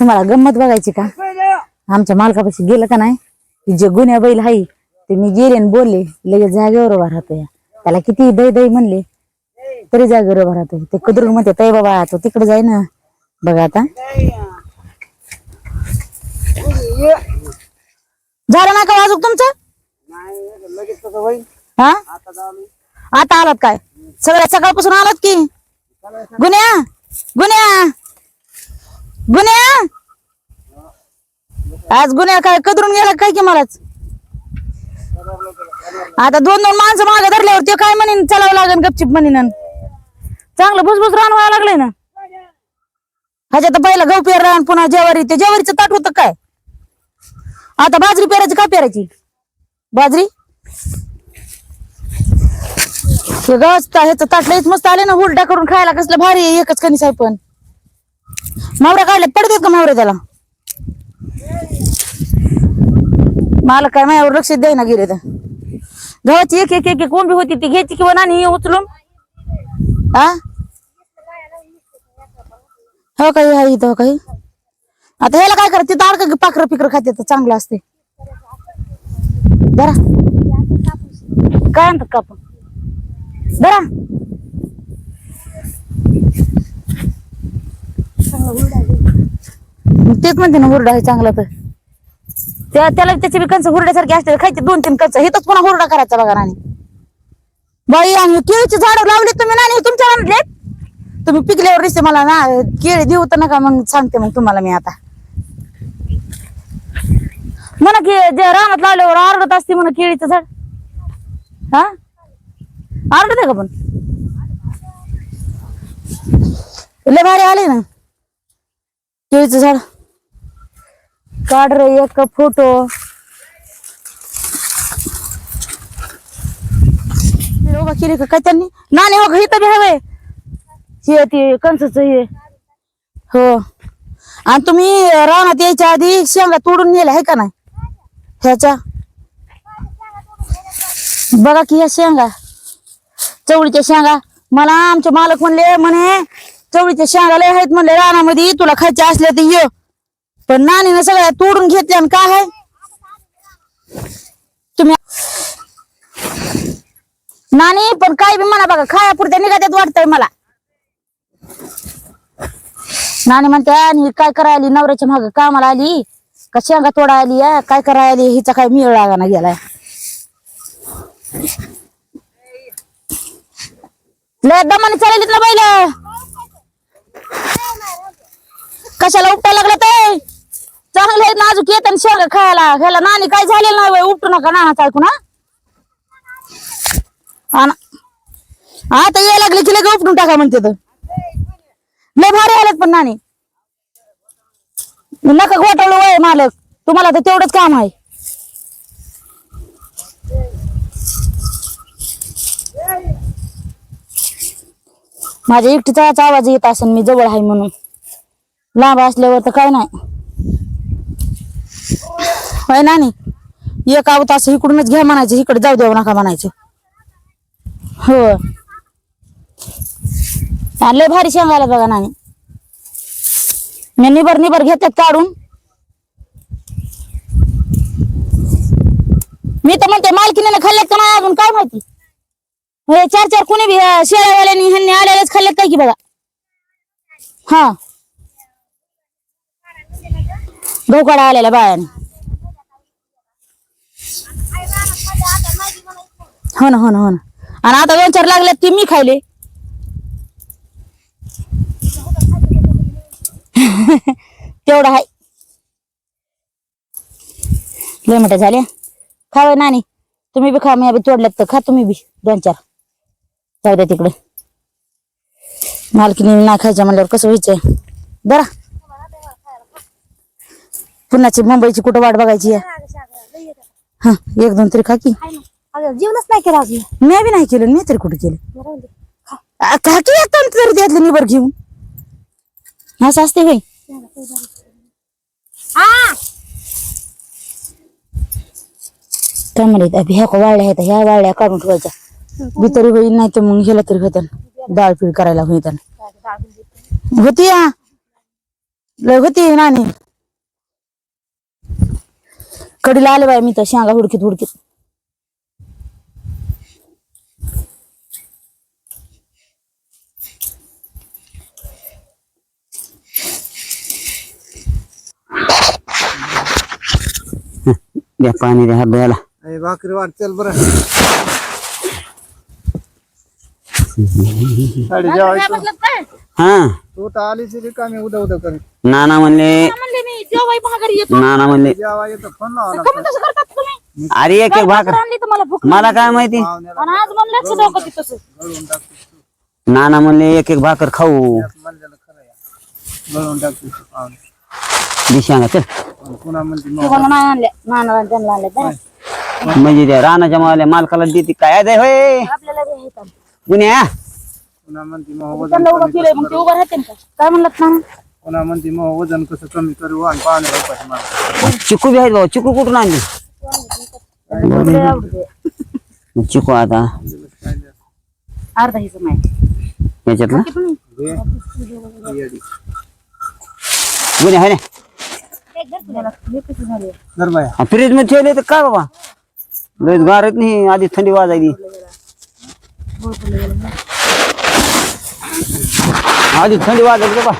तुम्हाला गंमत बघायची का? आमच्या मालकापाशी गेलं का नाही? जे गुन्ह्या बैल आहे ते मी गेले आणि बोलले लगेच जागेवर उभा राहतोय त्याला किती दही दही म्हणले तरी जागेवर उभा राहतो. ते कुदरून म्हणते तय बाबा तो तिकडे जाय ना. बघा आता. झालं ना का वाजूक तुमचं? हा? आता आता आलात काय? सगळ्या सकाळपासून आलात की? गुन्ह्या? गुन्ह्या? गुन्ह्या? आज गुन्ह्या काय कदरून गेला काय की मलाच आता दोन दोन माणसं मागे धरल्यावर ते काय म्हणेन चलावं लागेल गपचिप म्हणेन चांगलं भुसभुस रान व्हायला लागलंय ना. ह्याच्यात पहिला गहू पेर रान पुन्हा जेवारी ते जेवारीचं ताट होतं काय? आता बाजरी पेरायची का पेरायची? बाजरी? हे गच ह्याचं ताट लईच मस्त आले ना हुरडा करून खायला कसलं भारी आहे एकच कणीस आहे पण. मावऱ्या काढल्यात पडतात का मावरे त्याला? मला काय माझ्यावर लक्ष द्यायना गेले तर गव्हाची एक एक एक एक कोंबी होती ती घ्यायची किंवा नाही उचलून? हा हो काही आहे इथं हो काही. आता ह्याला काय करत तिथं अडकं पाखरं पिकर खाते तर चांगलं असते. जरा काय आणतात कापून चांगला मग तेच म्हणते ना हुरडा आहे चांगला तर. त्या त्याला त्याचे बी कंच हुरड्यासारखे असते. खायचे दोन तीन कंच हे पुन्हा हुरडा करायचा बघा राणी. बाई आणि केळीची झाडं लावली तुम्ही नाणी तुमच्या आणले तुम्ही पिकल्यावर दिसते मला ना केळी देऊ तर नका मग सांगते मग तुम्हाला मी आता. म्हणा की जे रानात लावल्यावर आरडत असते म्हणा केळीचं झाड. हा? आरडत आहे का पण? लय भारी आले ना. केळीचं झाड. काढ रे एक फोटो. उभा केली का काय त्यांनी? नाणे हो इथं बी हवे. हे ते कंसच हे. हो. आणि तुम्ही रानात यायच्या आधी शेंगा तोडून नेल्या आहे का नाही? ह्याच्या? बघा की या शेंगा. चवळीच्या शेंगा. मला आमचे मालक म्हणले म्हणे चवळीच्या शेंगा लय आहेत म्हणले रानामध्ये तुला खायचे असले तर ये. पण नानीनं सगळ्या तोडून घेतल्या आणि काय आहे? तुम्ही नानी पण काय बी म्हणा बघा खायापुरत्या निघात्यात वाटतंय मला. नानी म्हणते आणि काय करायली? नवऱ्याच्या माग कामाला आली? का शेंगा तोडा आली आहे काय करायली? हिचा काय मिळ लागा ना गेलाय लय दमाने चाललीत ना बैल कशाला उपटा लागला ते चांगले आहेत नाजूक येत आणि शेंगा खायला. ह्याला नानी काय झालेलं नाही वय उपटू नका नाना ऐकून हा? हा ना. आता यायला लागले की लगे उपटून टाका म्हणते तर. लय भारी आलेत पण नानी नका घोटाळू वय मालक. तुम्हाला तर तेवढंच काम आहे. माझ्या एकटीचाच आवाज येत असेल मी जवळ आहे म्हणून. लांब असल्यावर तर काय नाही. होय नानी? एक आवत असं इकडूनच घ्या म्हणायचं इकडे जाऊ देऊ नका म्हणायचं. हो आणि लय भारी शेंगायला बघा नानी. मी निबर निबर घेतात काढून. मी तर म्हणते मालकीने खाल्ल्यात का नाही अजून? काय माहिती? हे चार चार कुणी बी अं, ह्यांनी आलेलेच खाल्ल्यात काय की बघा? हा. गहू काढा आलेल्या बायाने हो ना हो ना हो ना. आणि आता दोन चार लागल्यात ती मी खायले. तेवढं हाय. लय मोठ्या झाल्या. खावे नानी. तुम्ही बी खा मी बी तोडल्यात तर खा तुम्ही बी दोन चार. जाऊ द्या तिकडे. मालकीने नाही खायच्या म्हणल्यावर कसं व्हायचंय बरा. पुन्हाची मुंबईची कुठं वाट बघायची आहे? हा एक दोन तरी खा की. जीवनच नाही केला अजून. मी बी नाही केलं मी तरी कुठे केलं? आ, खा. की एक दोन तरी त्यातलं निबर घेऊन. असं असते होय काय म्हणत अभि ह्या वाळल्या आहेत? ह्या वाळल्या काढून ठेवायच्या. तरी होईल नाही तर मग ह्याला तरी होत्या डाळ पीळ करायला होईल होती होती नानी. कडीला आले बाय मी तर शेंगा हुडकीत हुडकीत. द्या पाणी द्या हात धुवायला. अरे भाकरी वाट चल बरं. साडी जेवायचं. हा. तू तर आलीच रिकामी उद्या उद्या करीत नाना म्हणले म्हणले मी जेव्हा भागारी येतो. नाना म्हणले जेवा येतं फोन लावा कमी तसं करतात तुम्ही अरे एक एक भाकर. आणली मला भूक मला काय माहिती? पाहुण्याला आणि आज म्हणलं डोकं तिथं गळून टाकतो नाना म्हणले एक एक भाकर खाऊ. म्हणलेलं खरं या. गळून टाकतो पाहुणे. दिशांगा चल. आणि पुन्हा म्हणते मग तुम्हाला नाही आणल्या. नाना त्यांना आणल्या. द्या. म्हणजे त्या रानाच्या मावाल्या मालकाला देते काय? दे होय. आपल्याला बी आहे का? पुण्या पुन्हा म्हणते मग वजन त्यांना उभं कमी केलंय मग ते उभं राहते काय म्हणलं ना पुन्हा म्हणते मग वजन कसं कमी करू आणि उपाशी मार चिकू बी आहेत भाऊ. चिकू कुठून आणली? चिकू आता. अर्धा हिस्सा नाही याच्यातला? घे. येडी. गुन्हे आहे धर बाया. फ्रीजमध्ये ठेवले तर काय बाबा? लयच गारत नाही आधी थंडी वाजायली. आधी थंडी वाजायली बाबा.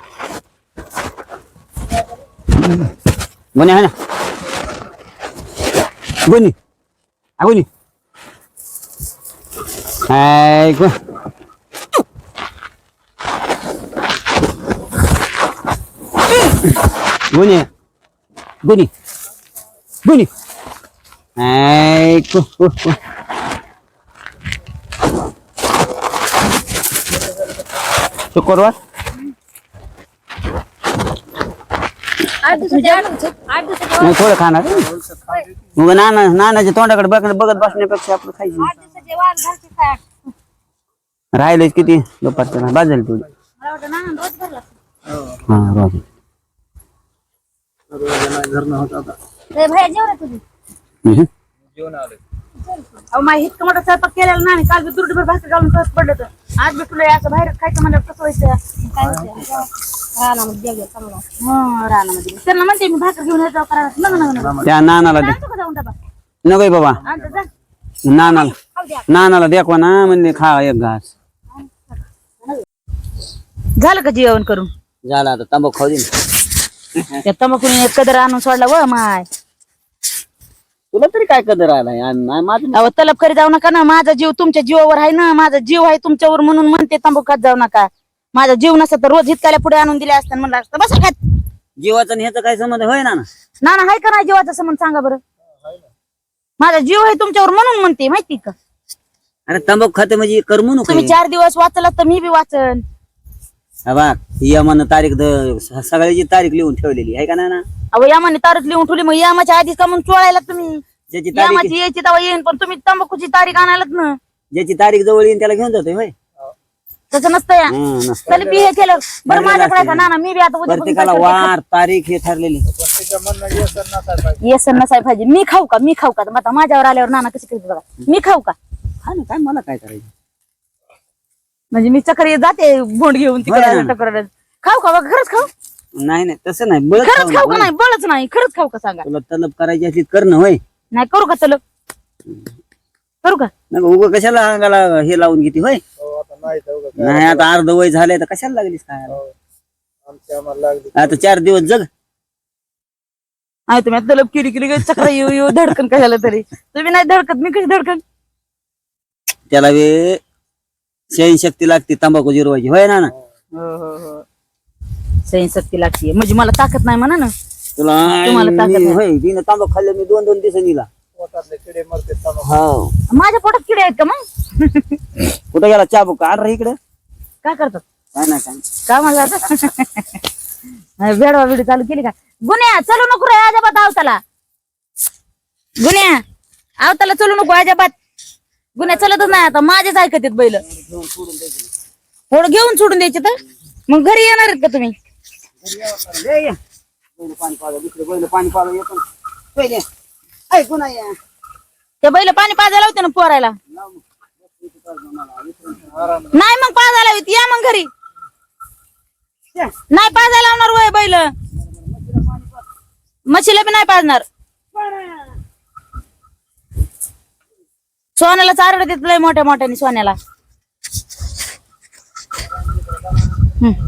गुन्हे आहे ना गुन्हे हा गुन्हे हाय गु गुन्हे गुन्हे गुन्हे हाय गु गु गु. शुक्रवार नाही थोडं खाणार. मग नाना नानाच्या तोंडाकडे बघ बघत बसण्यापेक्षा आपलं खायचं राहिलेच किती? दुपारच्या बाद झाली थोडी हा रोज. रोज नाही घरनं होत आता. हम्म. जेवण आलं अहो माही इतकं मोठा स्वयंपाक केलेला नाही. काल बी दुरडीभर भाकर घालून सहज पडलं तर आज बी तुला असं बाहेर खायचं म्हणलं कसं व्हायचं? काय हा रानामध्ये त्यांना म्हणते मी भाकर घेऊन येतो करा नग नग नग त्या नानाला दे. आणतो का जाऊन डबा? नको बाबा. आणतो जा. नानाला नानाला देखवा ना म्हणजे खा एक घास. झालं का जेवण करून? झाला आता तंबाखू खाऊ दे त्या तंबाखूने कदर आणून सोडला व माय. तुला तरी काय कदर आलाय आणि माझं अहो तलब करी जाऊ नका ना. माझा जीव तुमच्या जीवावर आहे ना. माझा जीव आहे तुमच्यावर म्हणून म्हणते तंबाखू खात जाऊ नका. माझा जीव नसता तर रोज हितकाल्या पुढे आणून दिले असतात म्हणलं असतं बसा खात. जीवाचा आणि ह्याचा काय संबंध? होय ना ना? ना हाय का नाही जीवाचा संबंध? सांगा बरं. माझा जीव आहे तुमच्यावर म्हणून म्हणते माहिती का? अरे तंबाखू खाते म्हणजे करमू नको तुम्ही चार दिवस वाचला तर मी बी वाचन. हा बा यमानं तारीख द- सगळ्याची तारीख लिहून ठेवलेली आहे का नाही ना? अहो यामाने तारीख लिहून ठेवली मग यामाच्या आधीच का म्हणून चोळायला तुम्ही ज्याची तारीख यामाची यायची तेव्हा येईन पण तुम्ही तंबाखूची तारीख आणायलाच ना. ज्याची तारीख जवळ येईन त्याला घेऊन जातोय होय. तसं नसतं या. हा, नसतं. त्याला बी हे केलं. बरं माझ्याकडे आहे का ना ना मी बी आता उद्या प्रत्येकाला वार तारीख हे ठरलेली. त्याच्या म्हणणं येसन नसायला पाहिजे येस नसाय पाहिजे. मी खाऊ का? मी खाऊ का? आता माझ्यावर आल्यावर नाना कशी करते बघा. मी खाऊ का? हा ना काय मला काय करायचं? म्हणजे मी चक्कर जाते भोंड घेऊन तिकडे ना. खाऊ का बघा? खरंच खाऊ. नाही नाही तसं नाही बळच खरंच खाऊ खाऊ का. नाही? बळच नाही खरंच खाऊ का सांगा? तुला तलब करायची असली कर ना होय. नाही करू का तलप करू का? नका उगं कशाला अंगाला हे लावून घेते होय? हो आता नाही नाही आता अर्ध वय झालंय तर कशाला लागलीस काय आमची आम्हाला लागली. आता चार दिवस जग. आहे तुम्ही आता तलप किरी किरी चक्र येऊ येऊ धडकन कशाला तरी. तुम्ही नाही धडकत मी कशी धडकन? त्याला वे शक्ती लागते तंबाखू जिरवायची. होय ना ना सही शक्ती लागते म्हणजे मला ताकद नाही म्हणा ना. तुला तुम्हाला ताकद. होय तिनं खाल्लं मी दोन दोन दिवसांनी दिला पोटातले किडे मरते तमाम. हो माझ्या पोटात किडे आहेत का मग? कुठं गेला चाबूक? आर रे इकडे. काय करतात? काय नाही काय का मला आता भेडवा बिडी चालू केली का? गुन्ह्या चलू नको रे अजाबात आवताला. गुन्ह्या आवताला चलू नको अजाबात. गुन्ह्या चलतच नाही आता माझेच ऐकत आहेत बैल. थोडं घेऊन सोडून द्यायचे तर? मग घरी येणार आहेत का तुम्ही? पाणी पाजा इकडे बैल पाणी पाजा येतो ना. पहिले ऐकू नाही बैल पाणी पाजायला होते ना पोरायला नाही मग पाजायला होती या मग घरी नाही पाजायला लावणार वय बैल मच्छीला बी नाही पाजणार सोन्याला चारड देत लय मोठ्या मोठ्याने सोन्याला हम्म.